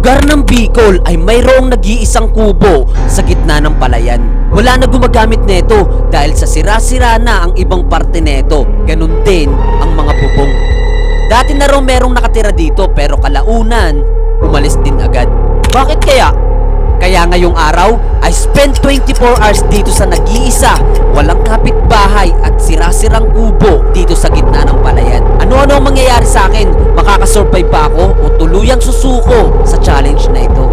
lugar ng Bicol ay mayroong nag-iisang kubo sa gitna ng palayan. Wala na gumagamit neto dahil sa sira-sira na ang ibang parte neto. Ganun din ang mga bubong. Dati na raw merong nakatira dito pero kalaunan, umalis din agad. Bakit kaya? Kaya ngayong araw, I spent 24 hours dito sa nag-iisa, walang kapitbahay at sira-sirang kubo dito sa gitna ng palayan. Ano-ano ang mangyayari sa akin? Makakasurvive ba ako o tuluyang susuko sa challenge na ito?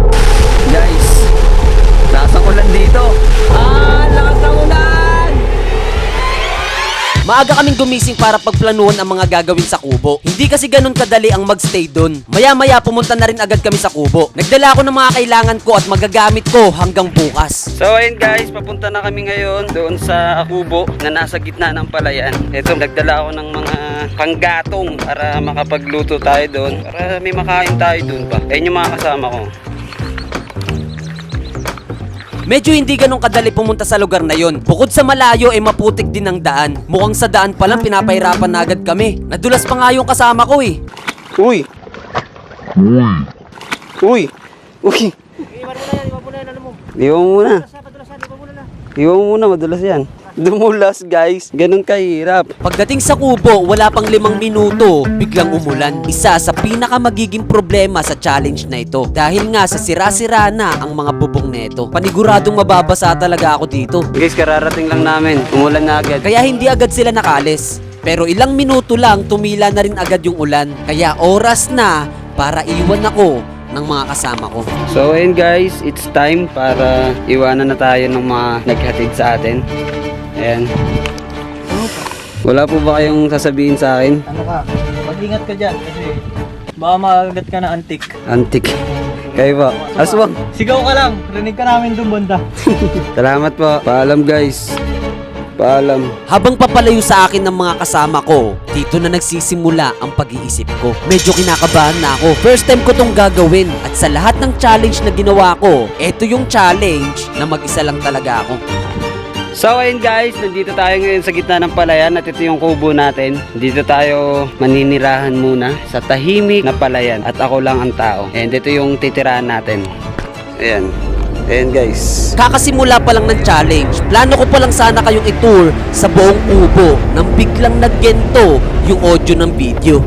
Guys, lasang ulan dito. Ah, Maaga kaming gumising para pagplanuhan ang mga gagawin sa kubo. Hindi kasi ganun kadali ang magstay doon. Maya-maya pumunta na rin agad kami sa kubo. Nagdala ako ng mga kailangan ko at magagamit ko hanggang bukas. So ayun guys, papunta na kami ngayon doon sa kubo na nasa gitna ng palayan. Ito, nagdala ako ng mga panggatong para makapagluto tayo doon. Para may makain tayo doon pa. Ayun yung mga kasama ko. Medyo hindi ganun kadali pumunta sa lugar na yon. Bukod sa malayo ay maputik din ang daan. Mukhang sa daan pa lang pinapahirapan na agad kami. Nadulas pa nga yung kasama ko eh. Uy! Uy! Uy! Iwan mo muna. Iwan mo muna, madulas yan. Dumulas guys, ganun kahirap. Pagdating sa kubo, wala pang limang minuto, biglang umulan. Isa sa pinaka magiging problema sa challenge na ito. Dahil nga sa sira-sira na ang mga bubong neto. Paniguradong mababasa talaga ako dito. Guys, kararating lang namin. Umulan na agad. Kaya hindi agad sila nakalis. Pero ilang minuto lang, tumila na rin agad yung ulan. Kaya oras na para iwan ako ng mga kasama ko. So ayun guys, it's time para iwanan na tayo ng mga naghatid sa atin. Ayan. Wala po ba kayong sasabihin sa akin? ano ka, mag-ingat ka dyan kasi baka makagat ka na antik. Antik. Kayo ba? Aswang. Sigaw ka lang, rinig ka namin dun banda. Salamat po. Paalam guys. Paalam. Habang papalayo sa akin ng mga kasama ko, dito na nagsisimula ang pag-iisip ko. Medyo kinakabahan na ako. First time ko tong gagawin at sa lahat ng challenge na ginawa ko, eto yung challenge na mag-isa lang talaga ako. So ayun guys, nandito tayo ngayon sa gitna ng palayan at ito yung kubo natin. Dito tayo maninirahan muna sa tahimik na palayan at ako lang ang tao. And ito yung titirahan natin. Ayan. Ayan guys. Kakasimula pa lang ng challenge, plano ko pa lang sana kayong i-tour sa buong kubo nang biglang naggento yung audio ng video.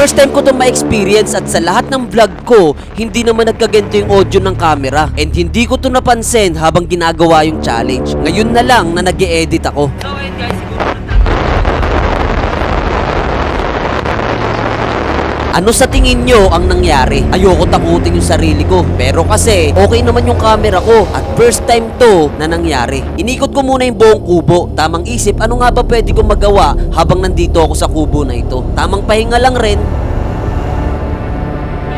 First time ko to ma-experience at sa lahat ng vlog ko, hindi naman nagkaganto yung audio ng camera. And hindi ko to napansin habang ginagawa yung challenge. Ngayon na lang na nag edit ako. Ano sa tingin nyo ang nangyari? Ayoko takutin yung sarili ko. Pero kasi, okay naman yung camera ko. At first time to na nangyari. Inikot ko muna yung buong kubo. Tamang isip, ano nga ba pwede kong magawa habang nandito ako sa kubo na ito? Tamang pahinga lang rin.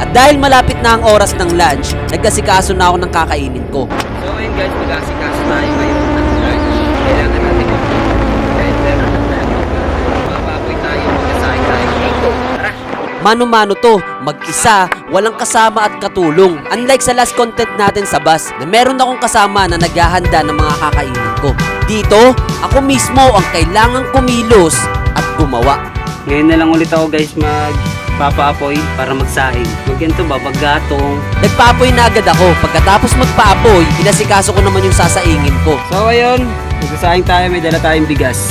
At dahil malapit na ang oras ng lunch, nagkasikaso na ako ng kakainin ko. So ayun guys, mag-asikaso tayo ngayon ng lunch. Kailangan natin yung blender. Mapapoy tayo, magkasahin tayo dito. Tara! Mano-mano to, mag-isa, walang kasama at katulong. Unlike sa last content natin sa bus, na meron akong kasama na naghahanda ng mga kakainin ko. Dito, ako mismo ang kailangang kumilos at gumawa. Ngayon na lang ulit ako guys mag papaapoy para magsahin. Magganto ba? Baggatong. Nagpaapoy na agad ako. Pagkatapos magpaapoy, inasikaso ko naman yung sasaingin ko. So ayun, magsasahin tayo, may dala tayong bigas.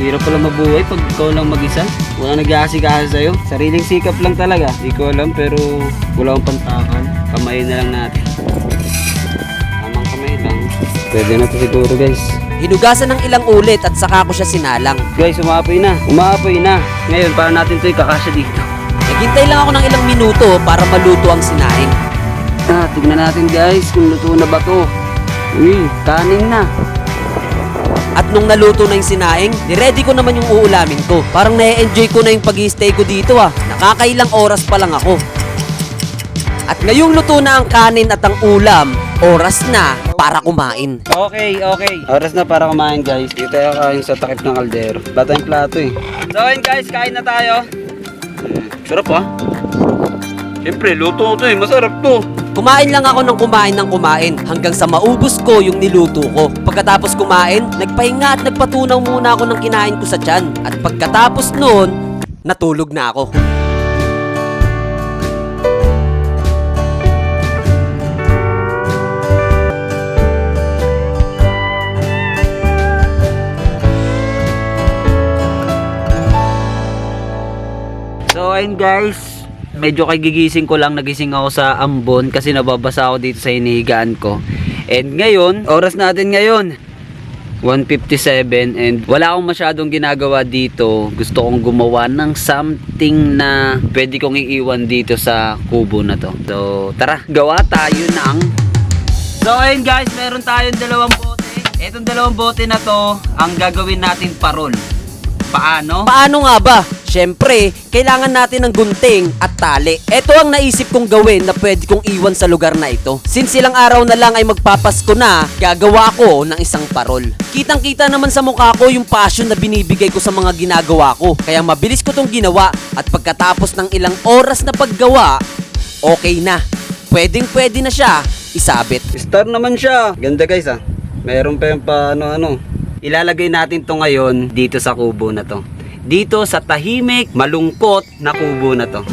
Hirap pala mabuhay pag ikaw lang mag-isa. Wala nag-aasikaso sa'yo. Sariling sikap lang talaga. Di ko alam pero wala akong pantakan. Kamay na lang natin. Tamang kamay lang. Pwede na to siguro guys. Hinugasan ng ilang ulit at saka ko siya sinalang. Guys, umaapoy na. Umaapoy na. Ngayon, paano natin ito ikakasya dito? Naghintay lang ako ng ilang minuto para maluto ang sinaing. Ah, tignan natin guys kung luto na ba to. Uy, kanin na. At nung naluto na yung sinaing, niready ko naman yung uulamin ko. Parang na-enjoy ko na yung pag stay ko dito ah. Nakakailang oras pa lang ako. At ngayong luto na ang kanin at ang ulam, oras na para kumain. Okay, okay. Oras na para kumain guys. Dito tayo kain sa takip ng kaldero. Bata yung plato eh. So ayun guys, kain na tayo. Sarap ah. Siyempre, luto to eh. Masarap to. Kumain lang ako ng kumain ng kumain hanggang sa maubos ko yung niluto ko. Pagkatapos kumain, nagpahinga at nagpatunaw muna ako ng kinain ko sa tiyan. At pagkatapos noon, natulog na ako. So ayun guys, medyo kagigising ko lang, nagising ako sa ambon kasi nababasa ako dito sa hinihigaan ko. And ngayon, oras natin ngayon, 1.57 and wala akong masyadong ginagawa dito. Gusto kong gumawa ng something na pwede kong iiwan dito sa kubo na to. So tara, gawa tayo ng... So ayun guys, meron tayong dalawang bote. Itong dalawang bote na to, ang gagawin natin parol. Paano? Paano nga ba? Siyempre, kailangan natin ng gunting at tali. Ito ang naisip kong gawin na pwede kong iwan sa lugar na ito. Since ilang araw na lang ay magpapasko na, gagawa ko ng isang parol. Kitang-kita naman sa mukha ko yung passion na binibigay ko sa mga ginagawa ko. Kaya mabilis ko tong ginawa at pagkatapos ng ilang oras na paggawa, okay na. Pwedeng pwede na siya isabit. Star naman siya. Ganda guys ah. Meron pa yung pa ano ano. Ilalagay natin to ngayon dito sa kubo na to. Dito sa tahimik, malungkot na kubo na to.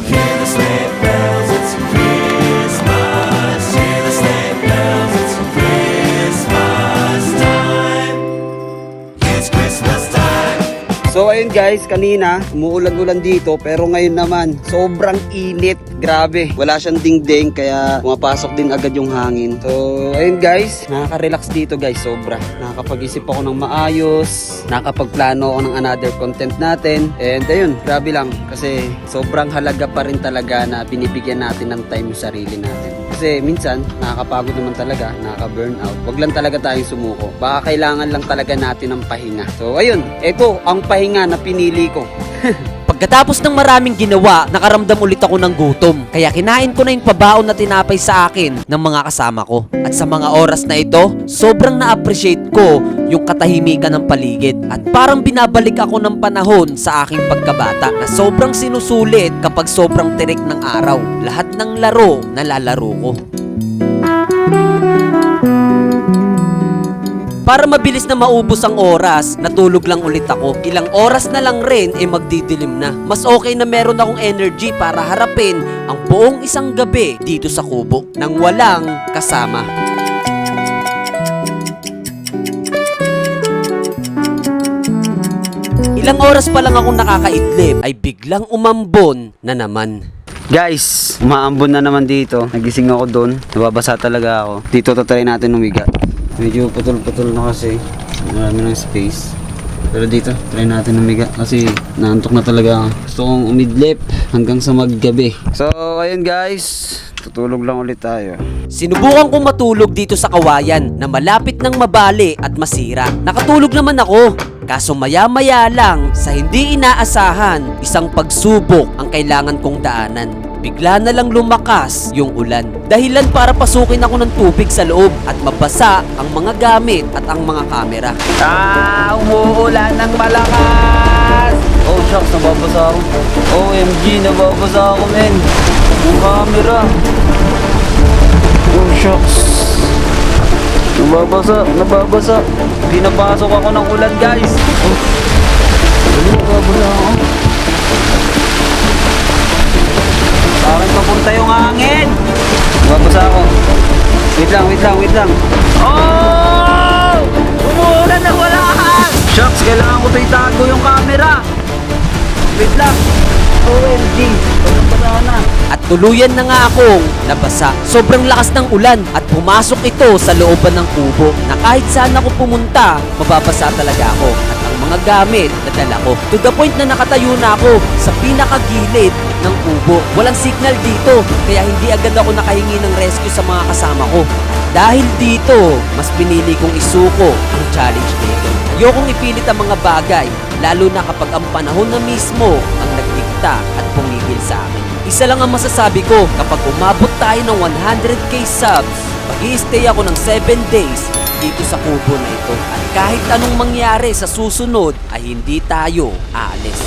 So ayun guys, kanina umuulan-ulan dito pero ngayon naman sobrang init. Grabe, wala siyang dingding kaya pumapasok din agad yung hangin. So ayun guys, nakaka-relax dito guys sobra. Nakakapag-isip ako ng maayos, nakakapagplano ako ng another content natin. And ayun, grabe lang kasi sobrang halaga pa rin talaga na binibigyan natin ng time yung sarili natin. Kasi minsan, nakakapagod naman talaga, nakaka-burnout. Huwag lang talaga tayong sumuko. Baka kailangan lang talaga natin ng pahinga. So, ayun. Ito, ang pahinga na pinili ko. Pagkatapos ng maraming ginawa, nakaramdam ulit ako ng gutom. Kaya kinain ko na yung pabaon na tinapay sa akin ng mga kasama ko. At sa mga oras na ito, sobrang na-appreciate ko yung katahimikan ng paligid. At parang binabalik ako ng panahon sa aking pagkabata na sobrang sinusulit kapag sobrang tirik ng araw. Lahat ng laro na lalaro ko. Para mabilis na maubos ang oras, natulog lang ulit ako. Ilang oras na lang rin, eh magdidilim na. Mas okay na meron akong energy para harapin ang buong isang gabi dito sa kubo nang walang kasama. Ilang oras pa lang akong nakakaidlip ay biglang umambon na naman. Guys, umaambon na naman dito. Nagising ako doon. Nababasa talaga ako. Dito tatry natin umiga. Medyo putol-putol na kasi. Marami ng space. Pero dito, try natin umiga kasi naantok na talaga. Gusto kong umidlip hanggang sa maggabi. So, ayun guys. Tutulog lang ulit tayo. Sinubukan kong matulog dito sa kawayan na malapit ng mabali at masira. Nakatulog naman ako. Kaso maya-maya lang, sa hindi inaasahan, isang pagsubok ang kailangan kong daanan. Bigla na lang lumakas yung ulan. Dahilan para pasukin ako ng tubig sa loob at mabasa ang mga gamit at ang mga kamera. Ah, umuulan ng malakas! Oh, shucks, nababasa ako. OMG, nababasa ako, men. Yung camera. Oh, shucks. Nababasa, nababasa. Pinapasok ako ng ulan, guys. Oh. Ano, nababasa ako. Parang papunta yung hangin. Nababasa ako. Wait lang, wait lang, wait lang. Oh! Umuulan na wala Shucks, kailangan ko to itago yung camera. Wait lang. OMG. At tuluyan na nga akong nabasa. Sobrang lakas ng ulan at pumasok ito sa looban ng kubo na kahit saan ako pumunta, mababasa talaga ako. At mga gamit na dala ko. To the point na nakatayo na ako sa pinakagilid ng kubo. Walang signal dito, kaya hindi agad ako nakahingi ng rescue sa mga kasama ko. Dahil dito, mas pinili kong isuko ang challenge nito. Ayokong ipilit ang mga bagay, lalo na kapag ang panahon na mismo ang nagdikta at pumigil sa akin. Isa lang ang masasabi ko, kapag umabot tayo ng 100k subs, mag stay ako ng 7 days dito sa kubo na ito. At kahit anong mangyari sa susunod, ay hindi tayo aalis.